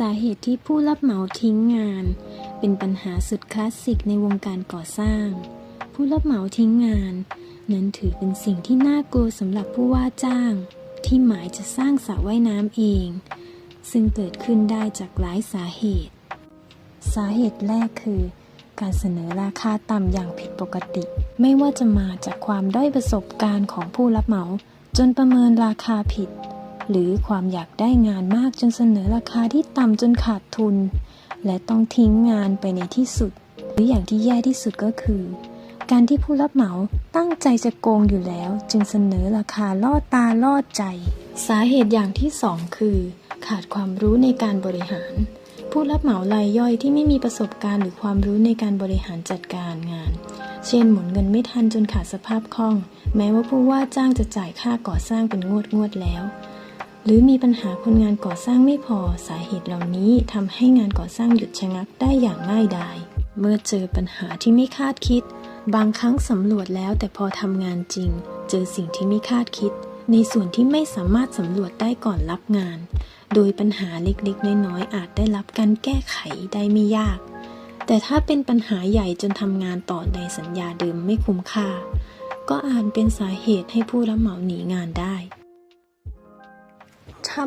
สาเหตุที่ผู้รับเหมาทิ้งงาน เป็นปัญหาสุดคลาสสิกในวงการก่อสร้าง ผู้รับเหมาทิ้งงาน นั้นถือเป็นสิ่งที่น่ากลัวสำหรับผู้ว่าจ้าง ที่หมายจะสร้างสระว่ายน้ำเอง ซึ่งเกิดขึ้นได้จากหลายสาเหตุ สาเหตุแรกคือ การเสนอราคาต่ำอย่างผิดปกติ ไม่ว่าจะมาจากความด้อยประสบการณ์ของผู้รับเหมา จนประเมินราคาผิด หรือความอยากได้งานมากจนเสนอราคาที่ต่ำจนขาดทุน และต้องทิ้งงานไปในที่สุด หรืออย่างที่แย่ที่สุดก็คือ การที่ผู้รับเหมาตั้งใจจะโกงอยู่แล้ว จึงเสนอราคาล่อตาล่อใจ สาเหตุอย่างที่สองคือ ขาดความรู้ในการบริหาร ผู้รับเหมารายย่อยที่ไม่มีประสบการณ์หรือความรู้ในการบริหารจัดการงานเช่นหมุนเงินไม่ทันจนขาดสภาพคล่อง แม้ว่าผู้ว่าจ้างจะจ่ายค่าก่อสร้างเป็นงวดงวดแล้ว หรือมีปัญหาคนงานก่อสร้างไม่พอสาเหตุเหล่านี้ทำให้งานก่อสร้างหยุดชะงักได้อย่างง่ายดาย เมื่อเจอปัญหาที่ไม่คาดคิด บางครั้งสำรวจแล้วแต่พอทำงานจริง เจอสิ่งที่ไม่คาดคิด ในส่วนที่ไม่สามารถสำรวจได้ก่อนรับงาน โดยปัญหาเล็กๆ น้อยๆอาจได้รับการแก้ไขได้ไม่ยาก แต่ถ้าเป็นปัญหาใหญ่จนทำงานต่อในสัญญาเดิมไม่คุ้มค่า ก็อาจเป็นสาเหตุให้ผู้รับเหมาหนีงานได้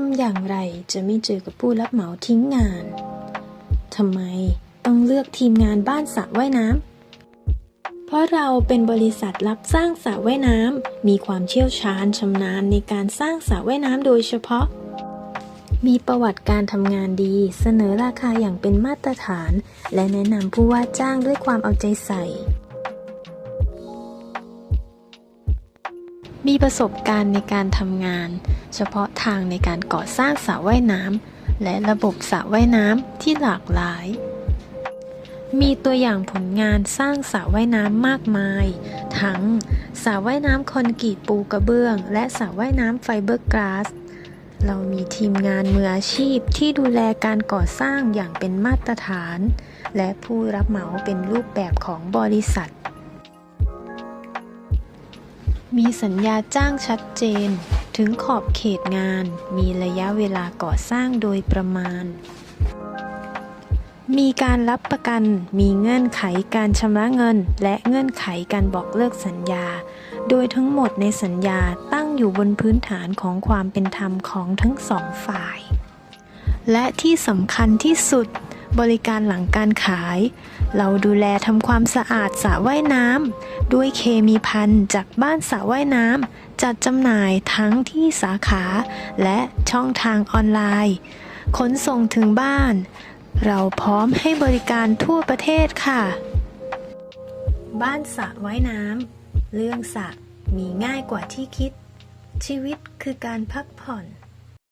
ำอย่างไรจะไม่เจอกับผู้รับเหมาทิ้งงาน ทำไมต้องเลือกทีมงานบ้านสระว่ายน้ำ เพราะเราเป็นบริษัทรับสร้างสระว่ายน้ำ มีความเชี่ยวชาญชำนาญในการสร้างสระว่ายน้ำโดยเฉพาะ มีประวัติการทำงานดี เสนอราคาอย่างเป็นมาตรฐาน และแนะนำผู้ว่าจ้างด้วยความเอาใจใส่ มีประสบการณ์ในการทำงาน เฉพาะทางในการก่อสร้างสระว่ายน้ำและระบบสระว่ายน้ำที่หลากหลาย มีตัวอย่างผลงานสร้างสระว่ายน้ำมากมาย ทั้งสระว่ายน้ำคอนกรีตปูกระเบื้อง และสระว่ายน้ำไฟเบอร์กลาสเรามีทีมงานมืออาชีพที่ดูแลการก่อสร้างอย่างเป็นมาตรฐาน และผู้รับเหมาเป็นรูปแบบของบริษัท มีสัญญาจ้างชัดเจน ถึงขอบเขตงาน มีระยะเวลาก่อสร้างโดยประมาณ มีการรับประกัน มีเงื่อนไขการชำระเงิน และเงื่อนไขการบอกเลิกสัญญา โดยทั้งหมดในสัญญาตั้งอยู่บนพื้นฐานของความเป็นธรรมของทั้งสองฝ่าย และที่สำคัญที่สุด บริการหลังการขาย เราดูแลทำความสะอาดสระว่ายน้ำด้วยเคมีพันจากบ้านสระว่ายน้ำจัดจำหน่ายทั้งที่สาขาและช่องทางออนไลน์ ขนส่งถึงบ้าน เราพร้อมให้บริการทั่วประเทศค่ะ บ้านสระว่ายน้ำเรื่องสระมีง่ายกว่าที่คิด ชีวิตคือการพักผ่อน